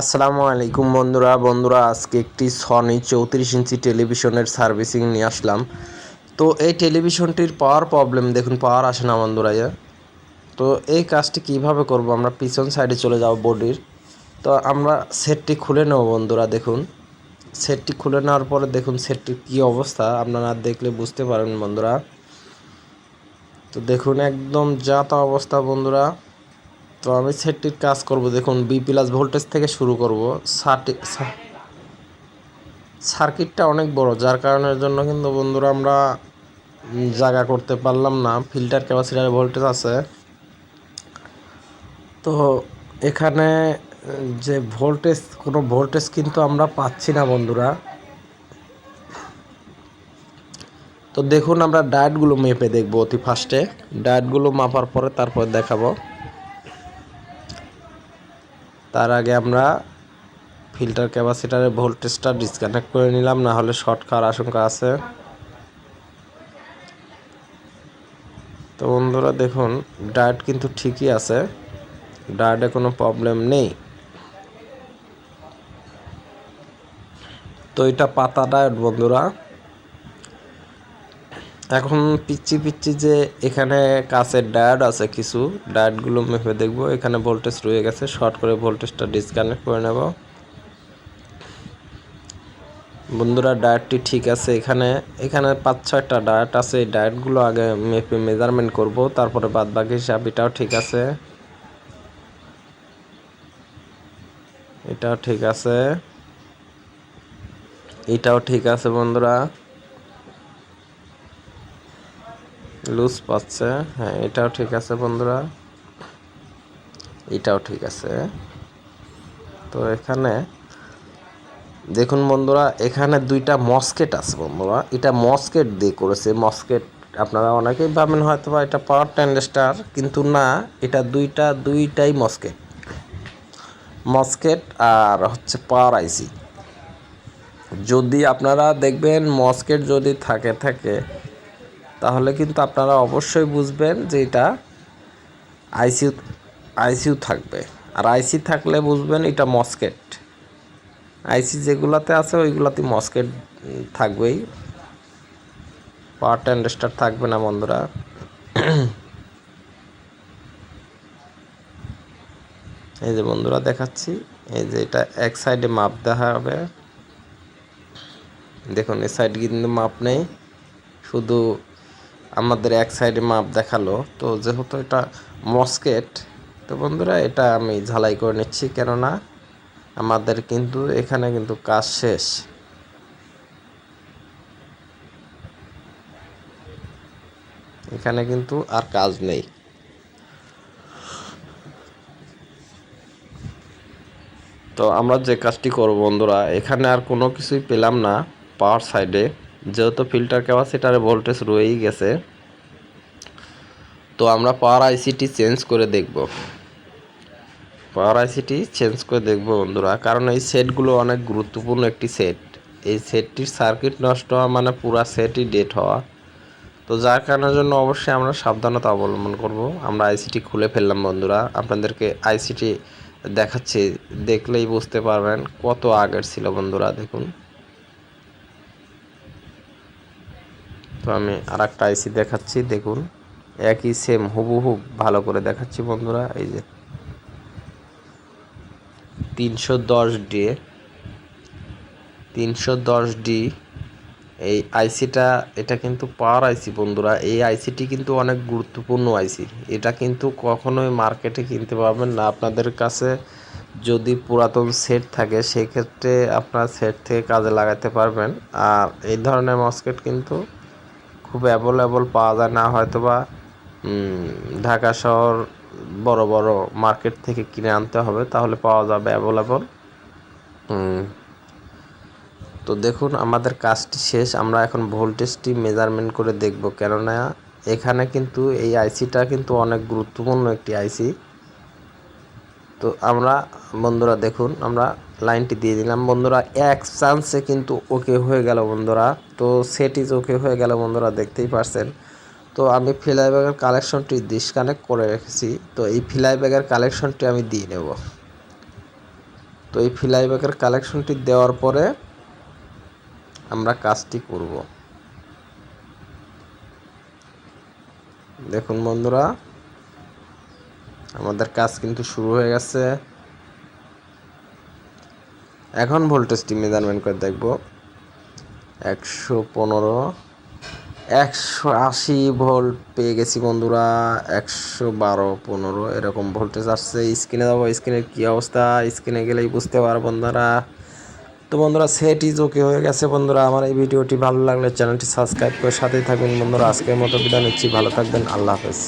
আসসালামু আলাইকুম বন্ধুরা। বন্ধুরা, আজকে একটি সনি চৌত্রিশ ইঞ্চি টেলিভিশনের সার্ভিসিং নিয়ে আসলাম। তো এই টেলিভিশনটির পাওয়ার প্রবলেম দেখুন পাওয়ার আসে না বন্ধুরা। তো এই কাজটি কীভাবে করব? আমরা পিছন সাইডে চলে যাব বডির তো আমরা সেটটি খুলে নেব বন্ধুরা, দেখুন। সেটটি খুলে নেওয়ার পরে দেখুন সেটটির কী অবস্থা, আপনারা দেখলে বুঝতে পারবেন বন্ধুরা। তো দেখুন, একদম যা তা অবস্থা বন্ধুরা। তো আমি সেটটির কাজ করব। দেখুন বি প্লাস ভোল্টেজ থেকে শুরু করব। সার্কিটটা অনেক বড়, যার কারণের জন্য কিন্তু বন্ধুরা আমরা জায়গা করতে পারলাম না। ফিল্টার ক্যাপাসিটার ভোল্টেজ আছে। তো এখানে যে ভোল্টেজ কোনো ভোল্টেজ কিন্তু আমরা পাচ্ছি না বন্ধুরা। তো দেখুন, আমরা ডায়েটগুলো মেপে দেখব অতি ফার্স্টে ডায়েটগুলো মাপার পরে তারপর দেখাবো। তার আগে আমরা ফিল্টার ক্যাপাসিটারের ভোল্টেজটা ডিসকানেক্ট করে নিলাম না হলে শর্ট খাওয়ার আশঙ্কা আছে। তো বন্ধুরা দেখুন ডায়েট কিন্তু ঠিকই আছে ডায়েটে কোনো প্রবলেম নেই। তো এটা পাতা ডায়েট বন্ধুরা। এখন পিচ্ছি পিচ্ছি যে এখানে কাছের ডায়োড আছে কিছু ডায়োডগুলো মেপে দেখব। এখানে ভোল্টেজ রয়ে গেছে শর্ট করে ভোল্টেজটা ডিসকানেক্ট করে নেব। বন্ধুরা ডায়েটটি ঠিক আছে এখানে। এখানে পাঁচ ছয়টা ডায়েট আছে, এই ডায়েটগুলো আগে মেপে মেজারমেন্ট করব, তারপরে বাদ বাকি হিসাব এটাও ঠিক আছে। এটাও ঠিক আছে। এটাও ঠিক আছে বন্ধুরা। লুজ পাচ্ছে। হ্যাঁ এটাও ঠিক আছে বন্ধুরা। এটাও ঠিক আছে। তো এখানে দেখুন বন্ধুরা, এখানে দুইটা মস্কেট আছে বন্ধুরা। এটা মস্কেট দিয়ে করেছে। মস্কেট আপনারা অনেকেই ভাবেন হয়তো বা এটা পাওয়ার ট্যান্ডেস্টার কিন্তু না, এটা দুইটা, দুইটাই মস্কেট। মস্কেট আর হচ্ছে পাওয়ার আইসি। যদি আপনারা দেখবেন মস্কেট যদি থাকে থাকে তাহলে কিন্তু আপনারা অবশ্যই বুঝবেন যে এটা আইসিউ আইসিউ থাকবে। আর আইসি থাকলে বুঝবেন এটা মস্কেট। আইসি যেগুলাতে আছে ওইগুলাতে মস্কেট থাকবেই। পাওয়ার ট্যান্ডেস্টার থাকবে না বন্ধুরা। এই যে বন্ধুরা দেখাচ্ছি, এই যে এটা এক সাইডে মাপ দেখা হবে। দেখুন এই সাইড কিন্তু মাপ নেই। শুধু আমাদের এক সাইডে মাপ দেখাল। তো যেহেতু এটা মস্কেট তো বন্ধুরা এটা আমি ঝালাই করে নিচ্ছি। কেননা আমাদের কিন্তু এখানে কিন্তু কাজ শেষ। এখানে কিন্তু আর কাজ নেই। তো আমরা যে কাজটি করব বন্ধুরা, এখানে আর কোনো কিছুই পেলাম না পাওয়ার সাইডে যেহেতু ফিল্টার ক্যাপাসিটারে ভোল্টেজ রয়েই গেছে। তো আমরা পাওয়ার আইসিটি চেঞ্জ করে দেখব। পাওয়ার আইসিটি চেঞ্জ করে দেখব বন্ধুরা, কারণ এই সেটগুলো অনেক গুরুত্বপূর্ণ একটি সেট এই সেটটির সার্কিট নষ্ট হওয়া মানে পুরো সেটই ডেট হওয়া। তো যার কারণের জন্য অবশ্যই আমরা সাবধানতা অবলম্বন করব। আমরা আইসিটি খুলে ফেললাম বন্ধুরা, আপনাদেরকে আইসিটি দেখাচ্ছি, দেখলেই বুঝতে পারবেন কত আগের ছিল বন্ধুরা, দেখুন। তো আমি আর একটা আইসি দেখাচ্ছি, দেখুন। একই সেম হুবহু ভালো করে দেখাচ্ছি বন্ধুরা, এই যে। তিনশো দশ ডি তিনশো দশ ডি এই আইসিটা এটা কিন্তু পাওয়ার আইসি বন্ধুরা। এই আইসিটি কিন্তু অনেক গুরুত্বপূর্ণ আইসি এটা কিন্তু কখনোই মার্কেটে কিনতে পারবেন না। আপনাদের কাছে যদি পুরাতন সেট থাকে, সেক্ষেত্রে আপনার সেট থেকে কাজে লাগাতে পারবেন। আর এই ধরনের মস্কেট কিন্তু খুব অ্যাভেলেবল পাওয়া যায়, না হয়তো বা ঢাকা শহর বড় বড় মার্কেট থেকে কিনে আনতে হবে, তাহলে পাওয়া যাবে অ্যাভেলেবল তো দেখুন, আমাদের কাজটি শেষ, আমরা এখন ভোল্টেজটি মেজারমেন্ট করে দেখব। কেননা, এখানে কিন্তু এই আইসিটা কিন্তু অনেক গুরুত্বপূর্ণ একটি আইসি তো আমরা, বন্ধুরা দেখুন, আমরা লাইনটি দিয়ে দিলাম। বন্ধুরা, এক চান্সে কিন্তু ওকে হয়ে গেল বন্ধুরা। তো সেট ইজ ওকে হয়ে গেল বন্ধুরা, দেখতেই পারছেন। তো আমি ফিলাই ব্যাগের কালেকশনটি ডিসকানেক্ট করে রেখেছি। তো এই ফিলাই ব্যাগের কালেকশনটি আমি দিয়ে নেব। তো এই এই ফ্লাইব্যাকের কালেকশনটি দেওয়ার পরে আমরা কাজটি করব। দেখুন বন্ধুরা, আমাদের কাজ কিন্তু শুরু হয়ে গেছে। এখন ভোল্টেজটি মেজারমেন্ট করে দেখব। একশো পনেরো, একশো আশি ভোল্ট পেয়ে গেছি বন্ধুরা, একশো বারো পনেরো, এরকম ভোল্টেজ আসছে। স্ক্রিনে যাব স্ক্রিনের কী অবস্থা? স্ক্রিনে গেলেই বুঝতে পারো বন্ধুরা। তো বন্ধুরা সেটি ইজ ওকে হয়ে গেছে বন্ধুরা। আমার এই ভিডিওটি ভালো লাগলে চ্যানেলটি সাবস্ক্রাইব করে সাথেই থাকবেন বন্ধুরা। আজকের মতো বিদায় নিচ্ছি। ভালো থাকবেন। আল্লাহ হাফেজ।